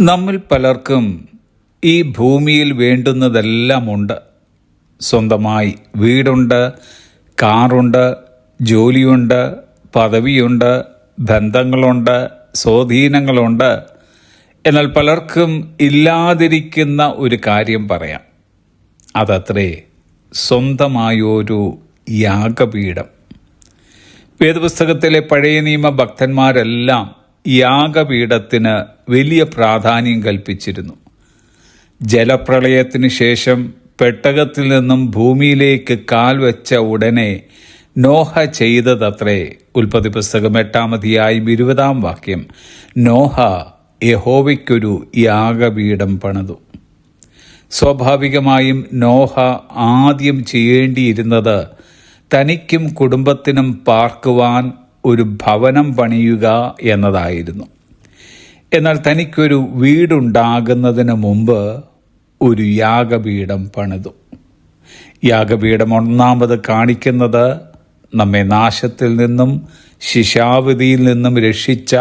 നമ്മിൽ പലർക്കും ഈ ഭൂമിയിൽ വേണ്ടുന്നതെല്ലാം ഉണ്ട്. സ്വന്തമായി വീടുണ്ട് കാറുണ്ട് ജോലിയുണ്ട് പദവിയുണ്ട് ബന്ധങ്ങളുണ്ട് സ്വാധീനങ്ങളുണ്ട്. എന്നാൽ പലർക്കും ഇല്ലാതിരിക്കുന്ന ഒരു കാര്യം പറയാം. അതത്രേ സ്വന്തമായൊരു യാഗപീഠം. വേദപുസ്തകത്തിലെ പഴയ നിയമ ഭക്തന്മാരെല്ലാം യാഗപീഠത്തിന് വലിയ പ്രാധാന്യം കൽപ്പിച്ചിരുന്നു. ജലപ്രളയത്തിന് ശേഷം പെട്ടകത്തിൽ നിന്നും ഭൂമിയിലേക്ക് കാൽ വെച്ച ഉടനെ നോഹ ചെയ്തതത്രേ. ഉൽപ്പത്തി പുസ്തകം എട്ടാമതിയായും ഇരുപതാം വാക്യം. നോഹ യഹോവയ്ക്കൊരു യാഗപീഠം പണിതു. സ്വാഭാവികമായും നോഹ ആദ്യം ചെയ്യേണ്ടിയിരുന്നത് തനിക്കും കുടുംബത്തിനും പാർക്കുവാൻ ഒരു ഭവനം പണിയുക എന്നതായിരുന്നു. എന്നാൽ തനിക്കൊരു വീടുണ്ടാകുന്നതിന് മുമ്പ് ഒരു യാഗപീഠം പണിതു. യാഗപീഠം ഒന്നാമത് കാണിക്കുന്നത് നമ്മെ നാശത്തിൽ നിന്നും ശിശാവതിയിൽ നിന്നും രക്ഷിച്ച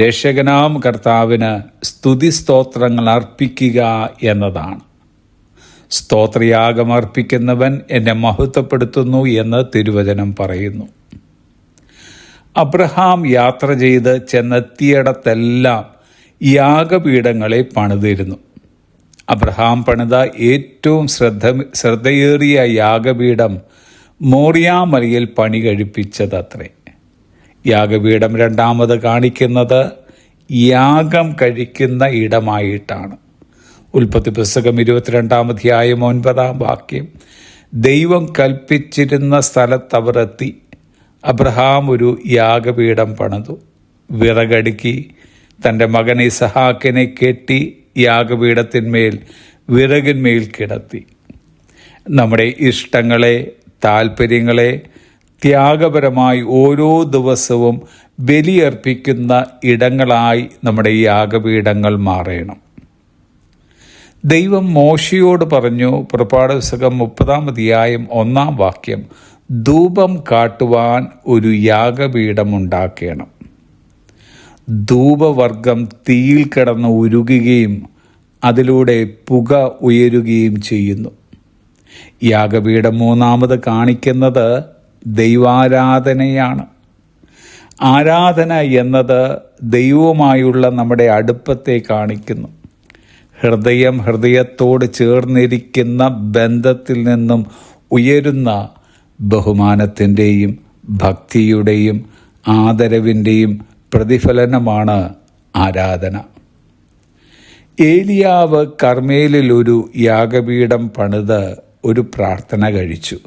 രക്ഷകനാം കർത്താവിന് സ്തുതി സ്തോത്രങ്ങൾ അർപ്പിക്കുക എന്നതാണ്. സ്തോത്രയാഗം അർപ്പിക്കുന്നവൻ എന്നെ മഹത്വപ്പെടുത്തുന്നു എന്ന് തിരുവചനം പറയുന്നു. അബ്രഹാം യാത്ര ചെയ്ത് ചെന്നെത്തിയിടത്തെല്ലാം യാഗപീഠങ്ങളെ പണിതിരുന്നു. അബ്രഹാം പണിത ഏറ്റവും ശ്രദ്ധ ശ്രദ്ധയേറിയ യാഗപീഠം മോറിയാമലയിൽ പണി കഴിപ്പിച്ചതത്രേ യാഗപീഠം രണ്ടാമത് കാണിക്കുന്നത് യാഗം കഴിക്കുന്ന ഇടമായിട്ടാണ്. ഉൽപ്പത്തി പുസ്തകം ഇരുപത്തിരണ്ടാം അധ്യായം ഒൻപതാം വാക്യം ദൈവം കൽപ്പിച്ചിരുന്ന സ്ഥലത്തവർ എത്തി. അബ്രഹാം ഒരു യാഗപീഠം പണിതു. വിറകടുക്കി തന്റെ മകൻ ഇസഹാക്കിനെ കെട്ടി യാഗപീഠത്തിന്മേൽ വിറകിന്മേൽ കിടത്തി. നമ്മുടെ ഇഷ്ടങ്ങളെ താല്പര്യങ്ങളെ ത്യാഗപരമായി ഓരോ ദിവസവും ബലിയർപ്പിക്കുന്ന ഇടങ്ങളായി നമ്മുടെ യാഗപീഠങ്ങൾ മാറണം. ദൈവം മോശയോട് പറഞ്ഞു പുറപ്പാട് പുസ്തകം മുപ്പതാം അധ്യായം ഒന്നാം വാക്യം ധൂപം കാട്ടുവാൻ ഒരു യാഗപീഠമുണ്ടാക്കണം. ധൂപവർഗം തീയിൽ കിടന്ന് ഉരുകുകയും അതിലൂടെ പുക ഉയരുകയും ചെയ്യുന്നു. യാഗപീഠം മൂന്നാമത് കാണിക്കുന്നത് ദൈവാരാധനയാണ്. ആരാധന എന്നത് ദൈവവുമായുള്ള നമ്മുടെ അടുപ്പത്തെ കാണിക്കുന്നു. ഹൃദയം ഹൃദയത്തോട് ചേർന്നിരിക്കുന്ന ബന്ധത്തിൽ നിന്നും ഉയരുന്ന ബഹുമാനത്തിന്റെയും ഭക്തിയുടെയും ആദരവിന്റെയും പ്രതിഫലനമാണ് ആരാധന. ഏലിയാവ് കർമ്മേലിൽ ഒരു യാഗപീഠം പണിത് ഒരു പ്രാർത്ഥന കഴിച്ചു.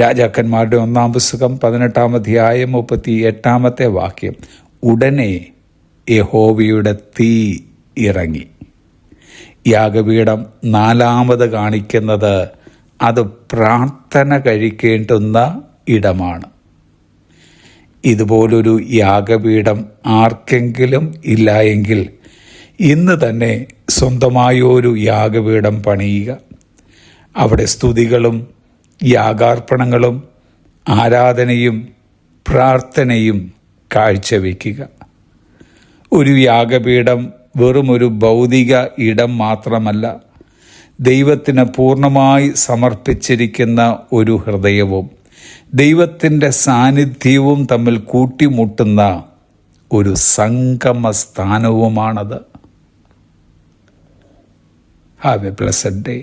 രാജാക്കന്മാരുടെ ഒന്നാം പുസ്തകം പതിനെട്ടാം അധ്യായം മുപ്പത്തി എട്ടാമത്തെ വാക്യം ഉടനെ യഹോവയുടെ തീ ഇറങ്ങി. യാഗപീഠം നാലാമത് കാണിക്കുന്നത് അത് പ്രാർത്ഥന കഴിക്കേണ്ടുന്ന ഇടമാണ്. ഇതുപോലൊരു യാഗപീഠം ആർക്കെങ്കിലും ഇല്ല എങ്കിൽ ഇന്ന് തന്നെ സ്വന്തമായൊരു യാഗപീഠം പണിയുക. അവിടെ സ്തുതികളും യാഗാർപ്പണങ്ങളും ആരാധനയും പ്രാർത്ഥനയും കാഴ്ചവെക്കുക. ഒരു യാഗപീഠം വെറുമൊരു ഭൗതിക ഇടം മാത്രമല്ല ദൈവത്തിന് പൂർണമായി സമർപ്പിച്ചിരിക്കുന്ന ഒരു ഹൃദയവും ദൈവത്തിന്റെ സാന്നിധ്യവും തമ്മിൽ കൂട്ടിമുട്ടുന്ന ഒരു സംഗമ സ്ഥാനവുമാണത് ഹാവ് എ പ്ലസഡ് ഡേ